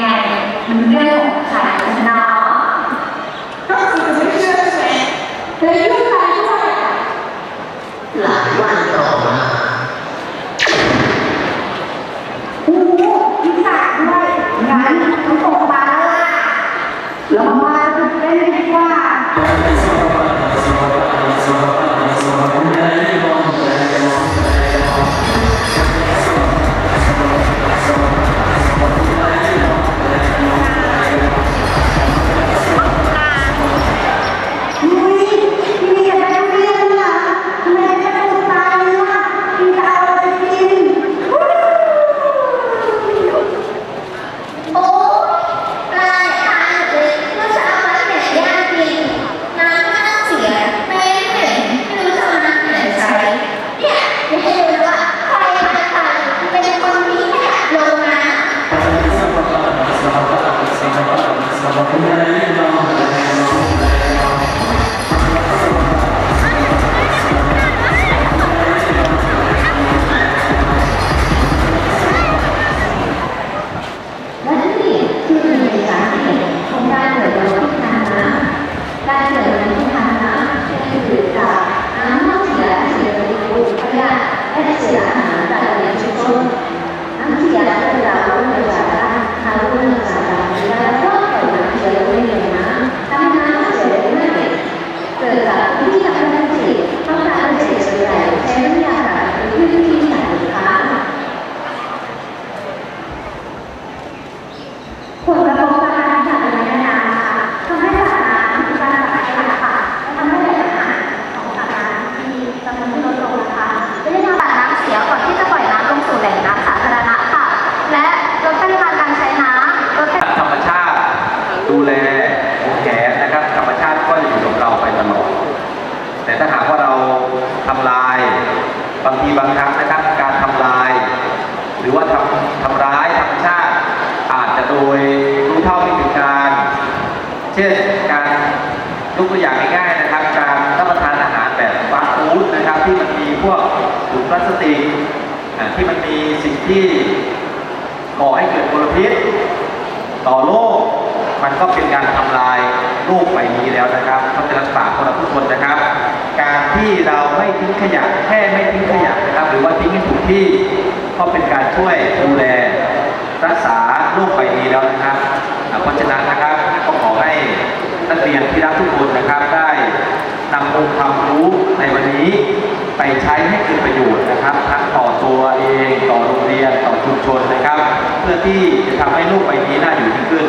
ใหญ่มันเรื่องของขายชนะ Amen. บางทีบางครั้งนะครับการทำลาย หรือว่าทำทำร้ายธรรมชาติ อาจจะโดยรู้เท่าไม่ถึงการ เช่นการยกตัวอย่างง่ายๆนะครับ การรับประทานอาหารแบบฟาสต์ฟู้ดนะครับ ที่มันมีพวกถุงพลาสติกที่มันมีสิ่งที่ก่อให้เกิดมลพิษต่อโลก มันก็เป็นการทำลายโลกใบนี้แล้วนะ ทิ้งขยะแค่ไม่ทิ้งขยะนะครับ หรือว่าทิ้งให้ถูกที่ก็เป็นการช่วยดูแลรักษาโรคใบนี้แล้วนะครับเพราะฉะนั้นนะครับก็ขอให้นักเรียนที่รักทุกคนนะครับได้นำองค์ความรู้ในวันนี้ไปใช้ให้เกิดประโยชน์นะครับทั้งต่อตัวเองต่อโรงเรียนต่อชุมชนนะครับ เพื่อที่จะทำให้โลกใบนี้น่าอยู่ยิ่งขึ้น